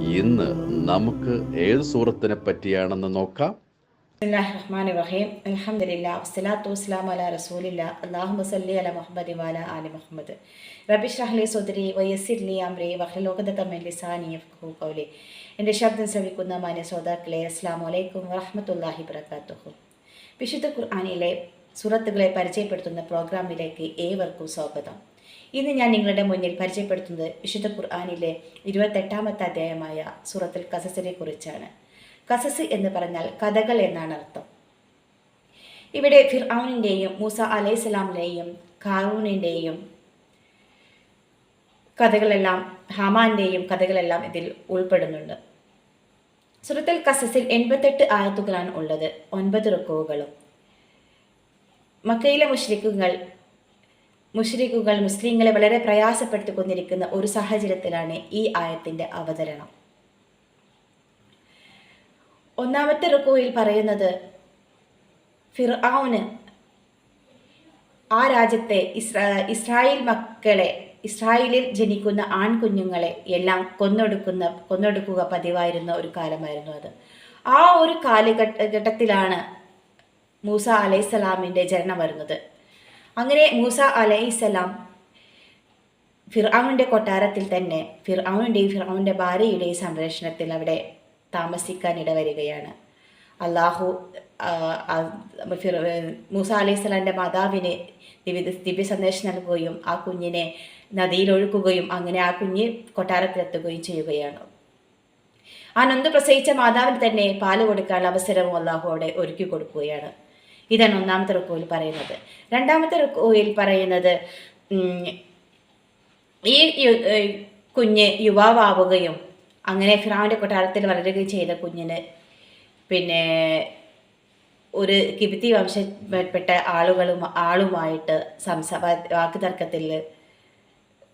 ഇന്ന് നമുക്ക് ഏത് സൂറത്തിനെ പറ്റിയാണെന്ന് നോക്കാം? എന്റെ ശബ്ദം ശ്രമിക്കുന്ന മാന്യ ശ്രോതാക്കളെ അസ്സലാമു അലൈക്കും വറഹമത്തല്ലാഹി വബറകാതുഹു. വിശുദ്ധ ഖുർആാനിലെ സൂറത്തുകളെ പരിചയപ്പെടുത്തുന്ന പ്രോഗ്രാമിലേക്ക് ഏവർക്കും സ്വാഗതം. ഇന്ന് ഞാൻ നിങ്ങളുടെ മുന്നിൽ പരിചയപ്പെടുത്തുന്നത് വിശുദ്ധ ഖുർആാനിലെ ഇരുപത്തെട്ടാമത്തെ അധ്യായമായ സൂറത്തുൽ കസസിനെ കുറിച്ചാണ്. കസസ് എന്ന് പറഞ്ഞാൽ കഥകൾ എന്നാണ് അർത്ഥം. ഇവിടെ ഫിർആാനിന്റെയും മൂസ അലൈഹിസ്ലാമിന്റെയും ഖാറൂണിന്റെയും കഥകളെല്ലാം ഹമാന്റെയും കഥകളെല്ലാം ഇതിൽ ഉൾപ്പെടുന്നുണ്ട്. സുഹൃത്തിൽ കസസിൽ എൺപത്തെട്ട് ആയത്തുകളാണ് ഉള്ളത്. ഒൻപത് റുക്കോവുകളും. മക്കയിലെ മുഷ്രിക്കുകൾ മുഷ്രിക്കുകൾ മുസ്ലിങ്ങളെ വളരെ പ്രയാസപ്പെടുത്തിക്കൊണ്ടിരിക്കുന്ന ഒരു സാഹചര്യത്തിലാണ് ഈ ആയത്തിന്റെ അവതരണം. ഒന്നാമത്തെ റുക്കോയിൽ പറയുന്നത് ഫിർആന് ആ രാജ്യത്തെ ഇസ്രാ ഇസ്രായേൽ മക്കളെ ഇസ്രായേലിൽ ജനിക്കുന്ന ആൺകുഞ്ഞുങ്ങളെ എല്ലാം കൊന്നൊടുക്കുന്ന കൊന്നൊടുക്കുക പതിവായിരുന്ന ഒരു കാലമായിരുന്നു അത്. ആ ഒരു കാലഘട്ടത്തിലാണ് മൂസ അലൈഹിസ്സലാമിന്റെ ജനനം വരുന്നത്. അങ്ങനെ മൂസ അലൈഹിസ്സലാം ഫിർആാവിന്റെ കൊട്ടാരത്തിൽ തന്നെ ഫിർആാവിന്റെയും ഫിർആാവിന്റെ ഭാര്യയുടെയും സംരക്ഷണത്തിൽ അവിടെ താമസിക്കാൻ ഇടവരികയാണ്. അള്ളാഹു ഫിർ മൂസ അലൈഹി സ്വലാന്റെ മാതാവിന് ദിവ്യ ദിവ്യ സന്ദേശം നൽകുകയും ആ കുഞ്ഞിനെ നദിയിൽ നദിയിലൊഴുക്കുകയും അങ്ങനെ ആ കുഞ്ഞ് കൊട്ടാരത്തിലെത്തുകയും ചെയ്യുകയാണ്. ആ നൊന്ത് പ്രസവിച്ച മാതാവിന് തന്നെ പാൽ കൊടുക്കാനുള്ള അവസരവും അള്ളാഹു അവിടെ ഒരുക്കി കൊടുക്കുകയാണ് ഇതാണ് ഒന്നാമത്തെ റുക്കോയിൽ പറയുന്നത്. രണ്ടാമത്തെ റുക്കോയിൽ പറയുന്നത് ഈ കുഞ്ഞ് യുവാവാവുകയും അങ്ങനെ ഫിറാവിന്റെ കൊട്ടാരത്തിൽ വളരുകയും ചെയ്ത കുഞ്ഞിന് പിന്നെ ഒരു കിബിത്തി വംശപ്പെട്ട ആളുകളും ആളുമായിട്ട് സംസ വാക്ക് തർക്കത്തിൽ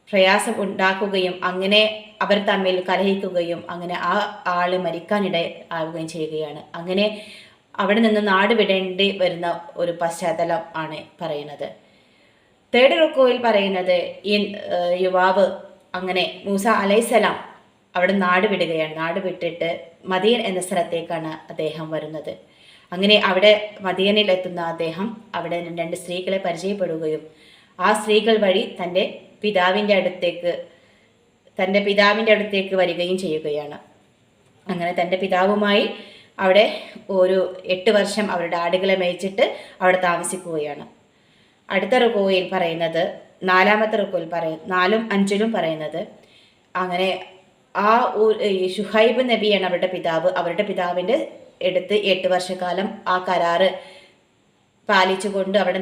പ്രയാസം ഉണ്ടാക്കുകയും അങ്ങനെ അവർ തമ്മിൽ കലഹിക്കുകയും അങ്ങനെ ആ ആൾ മരിക്കാനിട ആവുകയും ചെയ്യുകയാണ്. അങ്ങനെ അവിടെ നിന്ന് നാട് വിടേണ്ടി വരുന്ന ഒരു പശ്ചാത്തലം ആണ് പറയുന്നത്. തേർഡ് റുക്കോയിൽ പറയുന്നത് ഈ യുവാവ് അങ്ങനെ മൂസ അലൈസലാം അവിടെ നാട് വിടുകയാണ്. നാട് വിട്ടിട്ട് മദീൻ എന്ന സ്ഥലത്തേക്കാണ് അദ്ദേഹം വരുന്നത്. അങ്ങനെ അവിടെ മദീനിൽ എത്തുന്ന അദ്ദേഹം അവിടെ രണ്ട് സ്ത്രീകളെ പരിചയപ്പെടുകയും ആ സ്ത്രീകൾ വഴി തന്റെ പിതാവിന്റെ അടുത്തേക്ക് തന്റെ പിതാവിന്റെ അടുത്തേക്ക് വരികയും ചെയ്യുകയാണ്. അങ്ങനെ തന്റെ പിതാവുമായി അവിടെ ഒരു എട്ട് വർഷം അവരുടെ ആടുകളെ മേയിച്ചിട്ട് അവിടെ താമസിക്കുകയാണ്. അടുത്ത റുക്കോയിൽ പറയുന്നത് നാലാമത്തെ റുക്കോയിൽ പറയും നാലും അഞ്ചിലും പറയുന്നത് അങ്ങനെ ആ ഷുഹൈബ് നബിയാണ് അവരുടെ പിതാവ്. അവരുടെ പിതാവിന്റെ എടുത്ത് എട്ട് വർഷക്കാലം ആ കരാറ് പാലിച്ചുകൊണ്ട് അവിടെ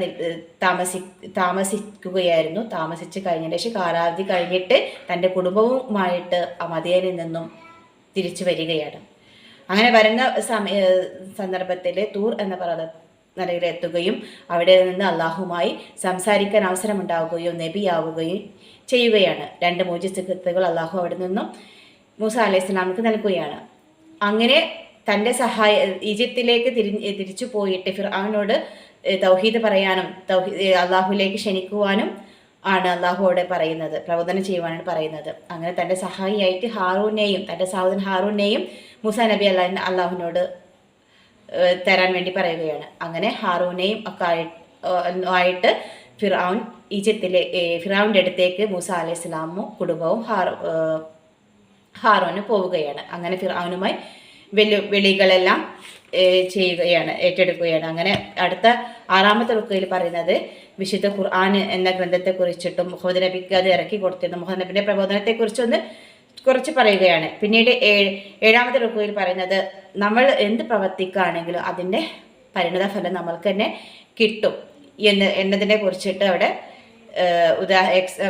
താമസി താമസിക്കുകയായിരുന്നു. താമസിച്ച് കഴിഞ്ഞതിന് ശേഷം കാലാവധി കഴിഞ്ഞിട്ട് തന്റെ കുടുംബവുമായിട്ട് മതിയനിൽ നിന്നും തിരിച്ചു വരികയാണ്. അങ്ങനെ വരുന്ന സമയ സന്ദർഭത്തിൽ തൂർ എന്ന പർവത നിലയിൽ എത്തുകയും അവിടെ നിന്ന് അള്ളാഹുമായി സംസാരിക്കാൻ അവസരമുണ്ടാവുകയും നബിയാവുകയും ചെയ്യുകയാണ്. രണ്ട് മോചിസുഖത്തുകൾ അള്ളാഹു അവിടെ നിന്നും മൂസ അലൈഹി സ്വലാമിക്ക് നൽകുകയാണ്. അങ്ങനെ തന്റെ സഹായ ഈജിപ്തിലേക്ക് തിരി തിരിച്ചു പോയിട്ട് ഫിർആാനോട് തൗഹീദ് പറയാനും തൗഹീദ് അള്ളാഹുലേക്ക് ക്ഷണിക്കുവാനും ആണ് അള്ളാഹുവോട് പറയുന്നത് പ്രബോധനം ചെയ്യുവാനാണ് പറയുന്നത്. അങ്ങനെ തന്റെ സഹായിയായിട്ട് ഹാറൂനെയും തന്റെ സഹോദൻ ഹാറൂനെയും മൂസ നബി അള്ളാഹ് അള്ളാഹുവിനോട് തരാൻ വേണ്ടി പറയുകയാണ്. അങ്ങനെ ഹാറൂനെയും ഒക്കെ ആയിട്ട് ഫിറൌൻ ഈജിപ്തിലെ ഫിറാവിന്റെ അടുത്തേക്ക് മൂസ അലൈഹി സ്വലാമും കുടുംബവും ഹാർ പോവുകയാണ്. അങ്ങനെ ഫിറാവിനുമായി വെല്ലു വെളികളെല്ലാം ചെയ്യുകയാണ് ഏറ്റെടുക്കുകയാണ്. അങ്ങനെ അടുത്ത ആറാമത്തെ റുക്കയിൽ പറയുന്നത് വിശുദ്ധ ഖുർആൻ എന്ന ഗ്രന്ഥത്തെക്കുറിച്ചിട്ടും മുഹമ്മദ് നബിക്ക് അത് ഇറക്കി കൊടുത്തിരുന്നു. മുഹമ്മദ് നബിന്റെ പ്രബോധനത്തെക്കുറിച്ചൊന്ന് കുറച്ച് പറയുകയാണ്. പിന്നീട് ഏഴ് ഏഴാമത്തെ റുക്കുയിൽ പറയുന്നത് നമ്മൾ എന്ത് പ്രവർത്തിക്കുകയാണെങ്കിലും അതിന്റെ പരിണത ഫലം നമ്മൾക്ക് തന്നെ കിട്ടും. എന്ന് എന്നതിനെ കുറിച്ചിട്ട് അവിടെ ഉദാ എക്സ്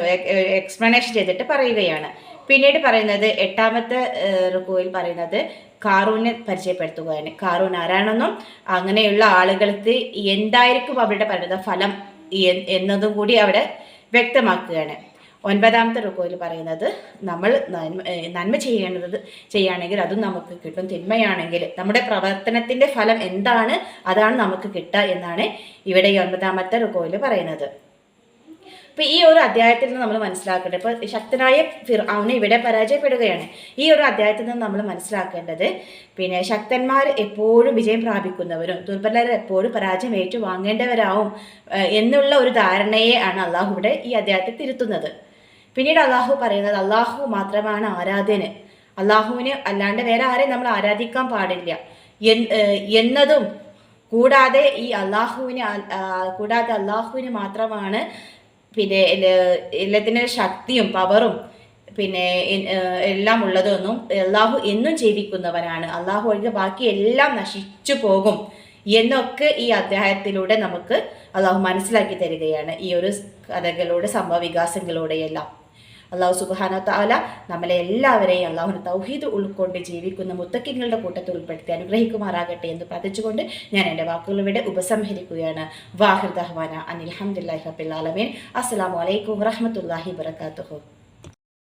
എക്സ്പ്ലനേഷൻ ചെയ്തിട്ട് പറയുകയാണ്. പിന്നീട് പറയുന്നത് എട്ടാമത്തെ റുക്കുവിൽ പറയുന്നത് കാറൂനെ പരിചയപ്പെടുത്തുകയാണ് കാറൂൻ ആരാണെന്നും അങ്ങനെയുള്ള ആളുകൾക്ക് എന്തായിരിക്കും അവരുടെ പരിണിത ഫലം എന്നതും കൂടി അവിടെ വ്യക്തമാക്കുകയാണ്. ഒൻപതാമത്തെ റുക്കോയിൽ പറയുന്നത് നമ്മൾ നന്മ ചെയ്യേണ്ടത് ചെയ്യുകയാണെങ്കിൽ അതും നമുക്ക് കിട്ടും. തിന്മയാണെങ്കിൽ നമ്മുടെ പ്രവർത്തനത്തിന്റെ ഫലം എന്താണ്? അതാണ് നമുക്ക് കിട്ടുക എന്നാണ് ഇവിടെ ഈ ഒൻപതാമത്തെ റുക്കോയിൽ പറയുന്നത്. ഇപ്പൊ ഈ ഒരു അധ്യായത്തിൽ നിന്ന് നമ്മൾ മനസ്സിലാക്കേണ്ടത് ഇപ്പോൾ ശക്തനായ ഫിർ അവന് ഇവിടെ പരാജയപ്പെടുകയാണ്. ഈ ഒരു അധ്യായത്തിൽ നിന്ന് നമ്മൾ മനസ്സിലാക്കേണ്ടത് പിന്നെ ശക്തന്മാർ എപ്പോഴും വിജയം പ്രാപിക്കുന്നവരും ദുർബലർ എപ്പോഴും പരാജയം ഏറ്റുവാങ്ങേണ്ടവരാവും വാങ്ങേണ്ടവരാവും എന്നുള്ള ഒരു ധാരണയെ ആണ് അള്ളാഹു ഇവിടെ ഈ അധ്യായത്തിൽ തിരുത്തുന്നത്. പിന്നീട് അള്ളാഹു പറയുന്നത് അള്ളാഹു മാത്രമാണ് ആരാധ്യന് അള്ളാഹുവിന് അല്ലാണ്ട് വേറെ ആരെയും നമ്മൾ ആരാധിക്കാൻ പാടില്ല. എന്നതും കൂടാതെ ഈ അള്ളാഹുവിന് കൂടാതെ അള്ളാഹുവിന് മാത്രമാണ് പിന്നെ എല്ലാത്തിന്റെ ശക്തിയും പവറും പിന്നെ എല്ലാം ഉള്ളതൊന്നും അള്ളാഹു എന്നും ജീവിക്കുന്നവനാണ് അള്ളാഹു ഒഴികെ ബാക്കി എല്ലാം നശിച്ചു പോകും എന്നൊക്കെ ഈ അധ്യായത്തിലൂടെ നമുക്ക് അള്ളാഹു മനസ്സിലാക്കി തരികയാണ്. ഈ ഒരു കഥകളുടെ സംഭവ വികാസങ്ങളിലൂടെയെല്ലാം അള്ളാഹു സുബാന താല നമ്മളെ എല്ലാവരെയും അള്ളാഹുന് തൗഹീദ് ഉൾക്കൊണ്ട് ജീവിക്കുന്ന മുത്തക്കിങ്ങളുടെ കൂട്ടത്തിൽ ഉൾപ്പെടുത്തി അനുഗ്രഹിക്കുമാറാകട്ടെ എന്ന് പ്രാർത്ഥിച്ചുകൊണ്ട് ഞാൻ എന്റെ വാക്കുകൾ ഇവിടെ ഉപസംഹരിക്കുകയാണ്. വാഹിർ ദഹ്വാന അനിൽ ഹംദുല്ലാഹി റബ്ബിൽ ആലമീൻ. അസ്സാം വലൈക്കും വറഹമത്തല്ലാഹി വബറകാതുഹു.